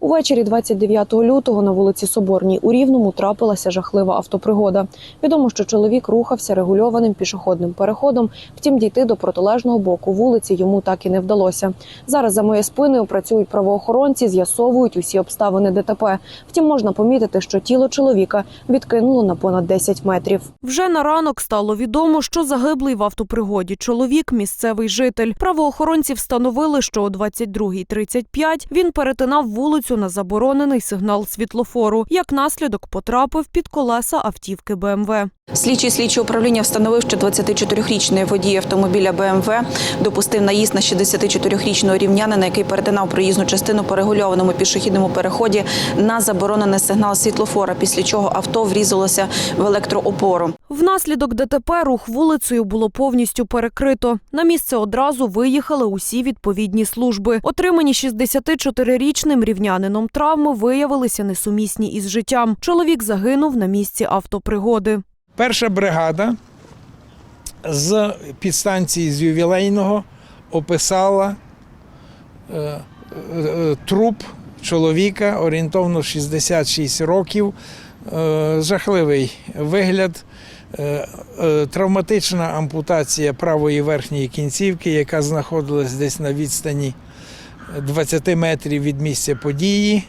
Увечері 29 лютого на вулиці Соборній у Рівному трапилася жахлива автопригода. Відомо, що чоловік рухався регульованим пішохідним переходом. Втім, дійти до протилежного боку вулиці йому так і не вдалося. Зараз за моєю спиною працюють правоохоронці, з'ясовують усі обставини ДТП. Втім, можна помітити, що тіло чоловіка відкинуло на понад 10 метрів. Вже на ранок стало відомо, що загиблий в автопригоді чоловік місцевий житель. Правоохоронці встановили, що о 22.35 він перетинав вулицю на заборонений сигнал світлофору. Як наслідок потрапив під колеса автівки БМВ. Слідчий слідчого управління встановив, що 24-річний водій автомобіля БМВ допустив наїзд на 64-річного рівнянина, який перетинав проїзну частину по регульованому пішохідному переході на заборонений сигнал світлофора, після чого авто врізалося в електроопору. Внаслідок ДТП рух вулицею було повністю перекрито. На місце одразу виїхали усі відповідні служби. Отримані 64-річним рівнянином травми виявилися несумісні із життям. Чоловік загинув на місці автопригоди. Перша бригада з підстанції з ювілейного описала е, е, е, труп чоловіка орієнтовно 66 років. Е, Жахливий вигляд, е, е, травматична ампутація правої верхньої кінцівки, яка знаходилась десь на відстані 20 метрів від місця події.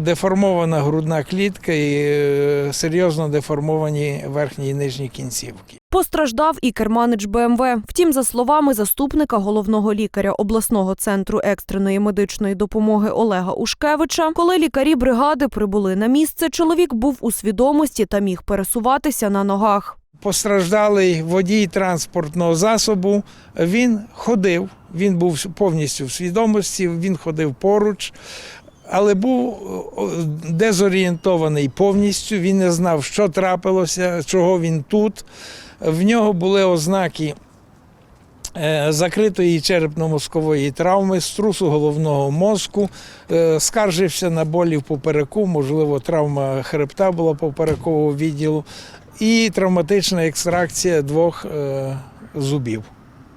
Деформована грудна клітка і е, серйозно деформовані верхні і нижні кінцівки. Постраждав і керманич БМВ. Втім, за словами заступника головного лікаря обласного центру екстреної медичної допомоги Олега Ушкевича, коли лікарі бригади прибули на місце, чоловік був у свідомості та міг пересуватися на ногах. Постраждалий водій транспортного засобу. Він ходив, він був повністю в свідомості, він ходив поруч, але був дезорієнтований повністю. Він не знав, що трапилося, чого він тут. В нього були ознаки е, закритої черепно-мозкової травми, струсу головного мозку, е, скаржився на болі в попереку, можливо, травма хребта була поперекового відділу, і травматична екстракція двох е, зубів.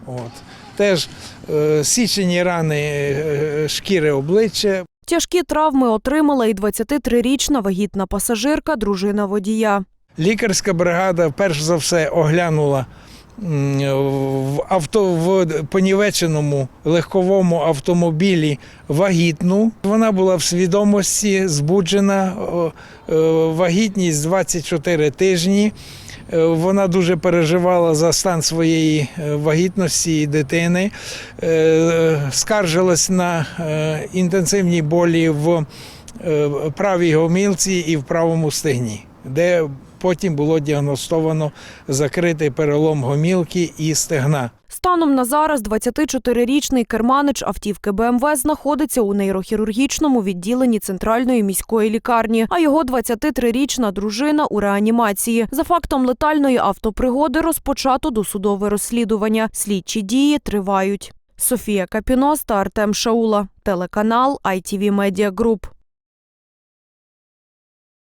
От. Теж е, січені рани е, шкіри обличчя. Тяжкі травми отримала і 23-річна вагітна пасажирка, дружина водія. Лікарська бригада перш за все оглянула в авто в понівеченому легковому автомобілі вагітну. Вона була в свідомості, збуджена, е, вагітність 24 тижні. Е, Вона дуже переживала за стан своєї е, вагітності і дитини, скаржилась на інтенсивні болі в правій гомілці і в правому стегні, де потім було діагностовано закритий перелом гомілки і стегна. Станом на зараз 24-річний керманич автівки БМВ знаходиться у нейрохірургічному відділенні центральної міської лікарні, а його 23-річна дружина у реанімації. За фактом летальної автопригоди розпочато досудове розслідування. Слідчі дії тривають. Софія Капінос та Артем Шаула, телеканал ITV Media Group.